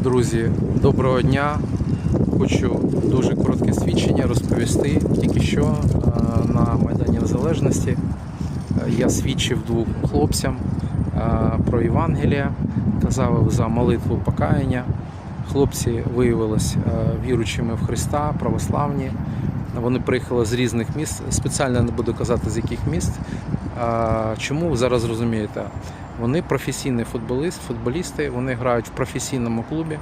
Друзі, доброго дня. Хочу дуже коротке свідчення розповісти. Тільки що е, на Майдані Незалежності е, я свідчив двом хлопцям е, про Євангелія, казав за молитву покаяння. Хлопці виявилися віручими в Христа, православні. Вони приїхали з різних міст. Спеціально не буду казати з яких міст. Чому зараз розумієте? Вони професійні футболіст, футболісти, вони грають в професійному клубі.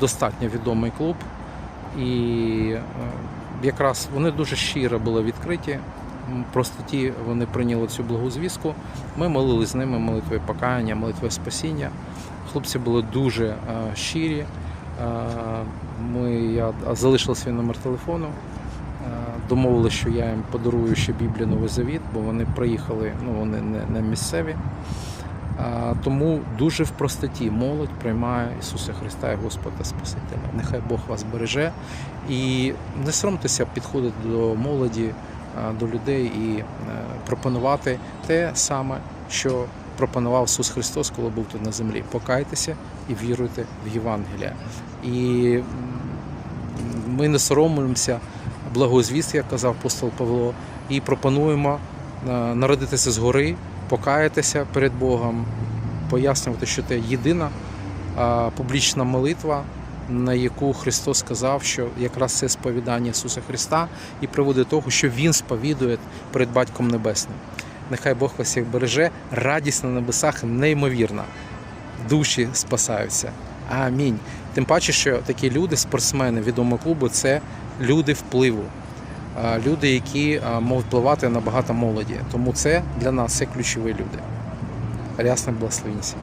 Достатньо відомий клуб. І е, якраз вони дуже щиро були відкриті. Просто ті вони прийняли цю благу звістку. Ми молились з ними молитвою покаяння, молитвою спасіння. Хлопці були дуже е, щирі. Е, Ми, я залишив свій номер телефону. Е, Домовилися, що я їм подарую ще Біблію Новий Завіт, бо вони приїхали, ну вони не, не місцеві. А, Тому дуже в простоті молодь приймає Ісуса Христа як Господа Спасителя. Нехай Бог вас береже. І не соромтеся підходити до молоді, до людей і е, пропонувати те саме, що пропонував Ісус Христос, коли був тут на землі. Покайтеся і віруйте в Євангелія. І ми не соромимося благозвіст, як казав апостол Павло, і пропонуємо е, народитися згори, покаятися перед Богом, пояснювати, що це єдина е, публічна молитва, на яку Христос сказав, що якраз це сповідання Ісуса Христа і приводить до того, що Він сповідує перед Батьком Небесним. Нехай Бог вас всіх береже, радість на небесах неймовірна. Душі спасаються. Амінь. Тим паче, що такі люди, спортсмени відомого клубу, це люди впливу, люди, які можуть впливати на багато молоді. Тому це для нас все ключові люди. Рясне благословінці.